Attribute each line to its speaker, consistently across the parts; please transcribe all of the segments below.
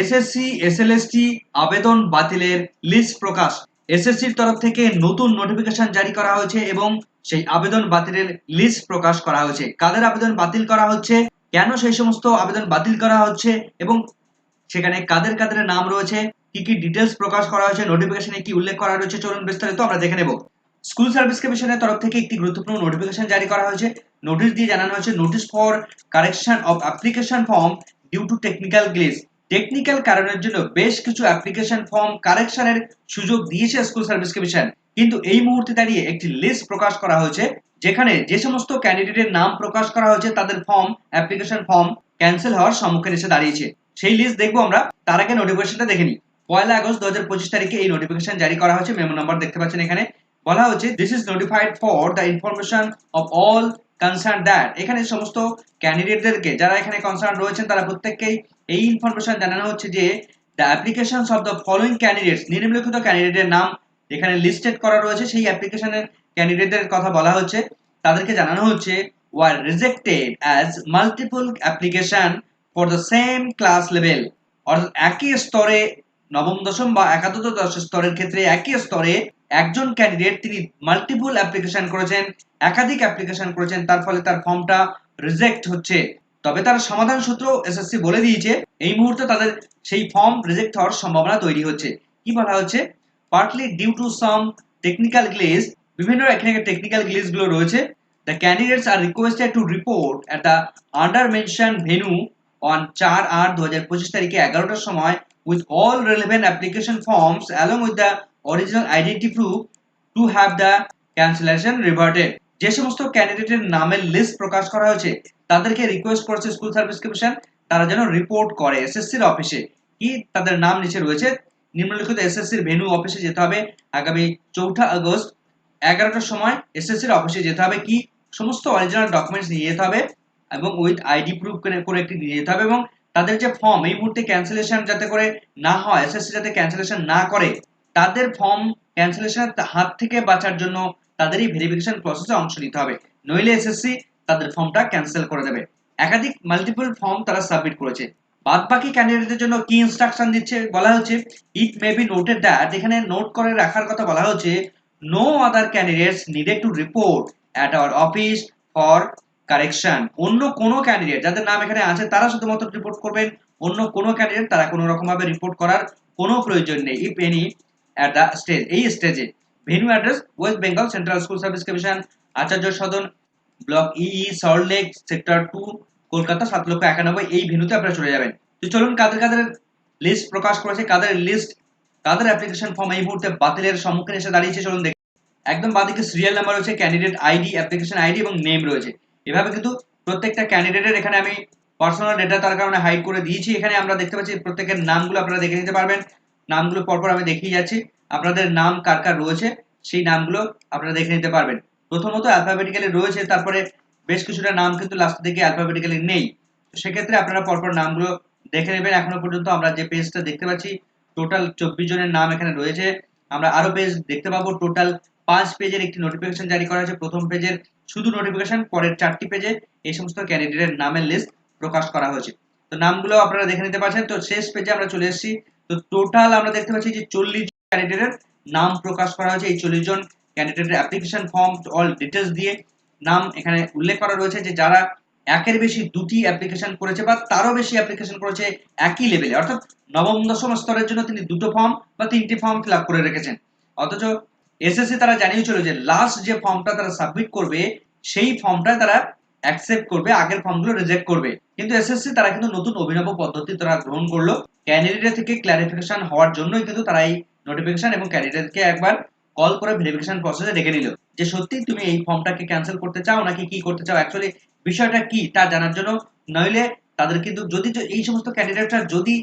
Speaker 1: SSC, SLST আবেদন বাতিলের list প্রকাশ। এসএসসির তরফ থেকে নতুন নোটিফিকেশন জারি করা হয়েছে এবং সেই আবেদন বাতিলের লিস্ট প্রকাশ করা হয়েছে। কাদের আবেদন বাতিল করা হচ্ছে, কেন সেই সমস্ত আবেদন বাতিল করা হচ্ছে এবং সেখানে কাদের কাদের নাম রয়েছে, কি কি ডিটেলস প্রকাশ করা হয়েছে নোটিফিকেশনে কি উল্লেখ করা রয়েছে, চলুন বিস্তারিত আমরা দেখে নেব। স্কুল সার্ভিস কমিশনের তরফ থেকে একটি গুরুত্বপূর্ণ নোটিফিকেশন জারি করা হয়েছে। নোটিশ দিয়ে জানানো হয়েছে notice for correction of application form due to technical glitch technical কারণের জন্য বেশ কিছু অ্যাপ্লিকেশন ফর্ম কারেকশনের সুযোগ দিয়েছে স্কুল সার্ভিস কমিশন কিন্তু এই মুহূর্তে দাঁড়িয়ে একটি লিস্ট প্রকাশ করা হয়েছে, যেখানে যে সমস্ত ক্যান্ডিডেটের নাম প্রকাশ করা হয়েছে, তাদের ফর্ম অ্যাপ্লিকেশন ফর্ম ক্যান্সেল হওয়ার সম্মুখীন এসে দাঁড়িয়েছে। সেই লিস্ট দেখব আমরা, তার আগে নোটিফিকেশনটা দেখে নিই। পয়লা আগস্ট দু হাজার পঁচিশ তারিখে এই নোটিফিকেশন জারি করা হয়েছে মেমো নাম্বার দেখতে পাচ্ছেন এখানে। বলা হচ্ছে this is notified for the information of all concern that এখানে সমস্ত ক্যান্ডিডেটদেরকে যারা এখানে কনসার্ন রয়েছেন, তারা প্রত্যেককেই এই ইনফরমেশন জানানো হচ্ছে যে the applications of the following candidates নিম্নলিখিত ক্যান্ডিডেটের নাম এখানে লিস্টেড করা রয়েছে। সেই অ্যাপ্লিকেশনের ক্যান্ডিডেটদের কথা বলা হচ্ছে। তাদেরকে জানানো হচ্ছে were rejected as multiple application for the same class level অর্থাৎ একই স্তরে নবম, দশম বা একাদশ দশ স্তরের ক্ষেত্রে একই স্তরে একজন ক্যান্ডিডেট তিনি মাল্টিপল অ্যাপ্লিকেশন করেছেন, একাধিক অ্যাপ্লিকেশন করেছেন, তার ফলে তার ফর্মটা রিজেক্ট হচ্ছে। তবে তার সমাধান সূত্র এসএসসি বলে দিয়েছে, এই মুহূর্তে তাদের সেই ফর্ম রিজেক্ট হওয়ার সম্ভাবনা তৈরি হচ্ছে। কি বলা হচ্ছে? Partly due to some technical glitch বিভিন্ন এখানে টেকনিক্যাল গ্লেজগুলো রয়েছে। The candidates are requested to report at the under mention venue on চার আট দু হাজার পঁচিশ তারিখে এগারোটার সময় with all relevant application forms along with the original identity proof to have the cancellation reverted যে সমস্ত ক্যান্ডিডেটের নামের লিস্ট প্রকাশ করা হয়েছে, তাদেরকে রিকোয়েস্ট করছে স্কুল সার্ভিস কমিশন তারা যেন রিপোর্ট করে এসএসসির অফিসে কি তাদের নাম নিচে রয়েছে? নিম্নলিখিত এসএসসির ভেনু অফিসে যেতে হবে আগামী চৌঠা আগস্ট, এগারোটার সময় এসএসসির অফিসে যেতে হবে কি? সমস্ত অরিজিনাল ডকুমেন্টস নিয়ে যেতে হবে এবং উইথ আইডি প্রুফ করে একটি নিয়ে যেতে হবে এবং তাদের যে ফর্ম এই মুহূর্তে ক্যান্সেলেশন যাতে করে না হয় এসএসসি যাতে ক্যান্সেলেশন না করে তাদের ফর্ম ক্যান্সেলেশন হাত থেকে বাঁচার জন্য তাদেরই ভেরিফিকেশন প্রসেসে অংশ নিতে হবে। নইলে এসএসসি তাদের ফর্মটা ক্যান্সেল করে দেবে। একাধিক মাল্টিপল ফর্ম তারা সাবমিট করেছে। বাদ বাকি ক্যান্ডিডেটদের জন্য কি ইনস্ট্রাকশন দিচ্ছে বলা হচ্ছে it may be noted that এখানে নোট করে রাখার কথা বলা হচ্ছে no other candidates needed to report at our office for correction অন্য কোনো ক্যান্ডিডেট যাদের নাম এখানে আছে তারা শুধুমাত্র রিপোর্ট করবেন, অন্য কোনো ক্যান্ডিডেট তারা কোনো রকম ভাবে রিপোর্ট করার কোনো প্রয়োজন নেই। If any at the stage এই স্টেজে venue address west Bengal central school service commission Acharya Sadan block EE salt lake sector two Kolkata সাত লক্ষ একানব্বই, এই ভেনুতে আপনারা চলে যাবেন। তো চলুন কাদের কাদের লিস্ট প্রকাশ করেছে, কাদের লিস্ট কাদের অ্যাপ্লিকেশন ফর্ম এই মুহূর্তে বাতিলের সম্মুখীন এসে দাঁড়িয়েছে, চলুন দেখি। একদম বাদিকে সিরিয়াল নাম্বার রয়েছে ক্যান্ডিডেট আইডি অ্যাপ্লিকেশন আইডি এবং নেম রয়েছে। এভাবে কিন্তু প্রত্যেকটা ক্যান্ডিডেটের এখানে আমি পার্সোনাল ডেটা তার কারণে হাইড করে দিয়েছি। এখানে আমরা দেখতে পাচ্ছি প্রত্যেকের নামগুলো আপনারা দেখে নিতে পারবেন। নামগুলো পরপর আমি দেখিয়ে যাচ্ছি। আপনাদের নাম কার কার রয়েছে, সেই নামগুলো আপনারা দেখে নিতে পারবেন। প্রথমত অ্যালফাবেটিক্যালি রয়েছে, তারপরে বেশ কিছুটা নাম কিন্তু লাস্ট দিকে অ্যালফাবেটিক্যালি নেই। তো সেক্ষেত্রে আপনারা পরপর নামগুলো দেখে নেবেন। এখনও পর্যন্ত আমরা যে পেজটা দেখতে পাচ্ছি টোটাল চব্বিশ জনের নাম এখানে রয়েছে। আমরা আরও পেজ দেখতে পাবো। টোটাল পাঁচ পেজের একটি নোটিফিকেশন জারি করা হয়েছে প্রথম পেজের শুধু নোটিফিকেশন পরের চারটি পেজে এই সমস্ত ক্যান্ডিডেটের নামের লিস্ট প্রকাশ করা হয়েছে। তো নামগুলো আপনারা দেখে নিতে পারছেন। তো শেষ পেজে আমরা চলে এসেছি। তো টোটাল আমরা দেখতে পাচ্ছি যে চল্লিশ জন ক্যান্ডিডেটের নাম প্রকাশ করা হয়েছে। এই চল্লিশ জন ক্যান্ডিডেটের অ্যাপ্লিকেশন ফর্ম অল ডিটেলস দিয়ে নাম এখানে উল্লেখ করা রয়েছে যে যারা একের বেশি দুটি অ্যাপ্লিকেশন করেছে বা তারও বেশি অ্যাপ্লিকেশন করেছে একই লেভেলে অর্থাৎ নবম, দশম স্তরের জন্য তিনি দুটো ফর্ম বা তিনটি ফর্ম ফিল করে রেখেছেন। অথচ এসএসসি তারা জানিয়েছিল যে লাস্ট যে ফর্মটা তারা সাবমিট করবে, সেই ফর্মটা তারা অ্যাকসেপ্ট করবে, আগের ফর্মগুলো রিজেক্ট করবে। কিন্তু এসএসসি তারা কিন্তু নতুন অভিনব পদ্ধতি তারা গ্রহণ করল। ক্যান্ডিডেট থেকে ক্লারিফিকেশন হওয়ার জন্যই কিন্তু তারা এই নোটিফিকেশন এবং ক্যান্ডিডেটকে একবার কল করে ভেরিফিকেশন প্রসেসে ডেকে নিল। যে সত্যি তুমি এই ফর্মটাকে ক্যান্সেল করতে চাও নাকি কি করতে চাও? অ্যাকচুয়ালি বিষয়টা কি তা জানার জন্য নইলে তাদের কিন্তু যদি এই সমস্ত ক্যান্ডিডেটরা যদি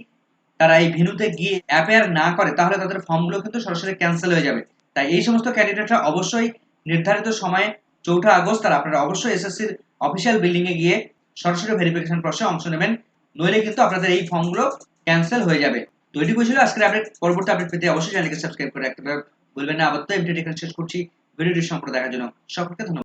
Speaker 1: তারা এই ভেনুতে গিয়ে অ্যাপেয়ার না করে, তাহলে তাদের ফর্মগুলো কিন্তু সরাসরি ক্যান্সেল হয়ে যাবে। তাই এই সমস্ত ক্যান্ডিডেটরা অবশ্যই নির্ধারিত সময়ে চৌঠা আগস্ট, আর আপনারা অবশ্যই এসএসসির অফিসিয়াল বিল্ডিং এ গিয়ে সরাসরি ভেরিফিকেশন প্রসেসে অংশ নেবেন। নইলে কিন্তু আপনাদের এই ফর্মগুলো ক্যান্সেল হয়ে যাবে। তো এটুকু ছিল আজকের আপডেট পরবর্তী আপডেট পেতে অবশ্যই চ্যানেলকে সাবস্ক্রাইব করে রাখতে ভুলবেন না। আবার তো এমটি শেষ করছি। ভিডিওটি সম্পূর্ণ দেখার জন্য সকলকে ধন্যবাদ।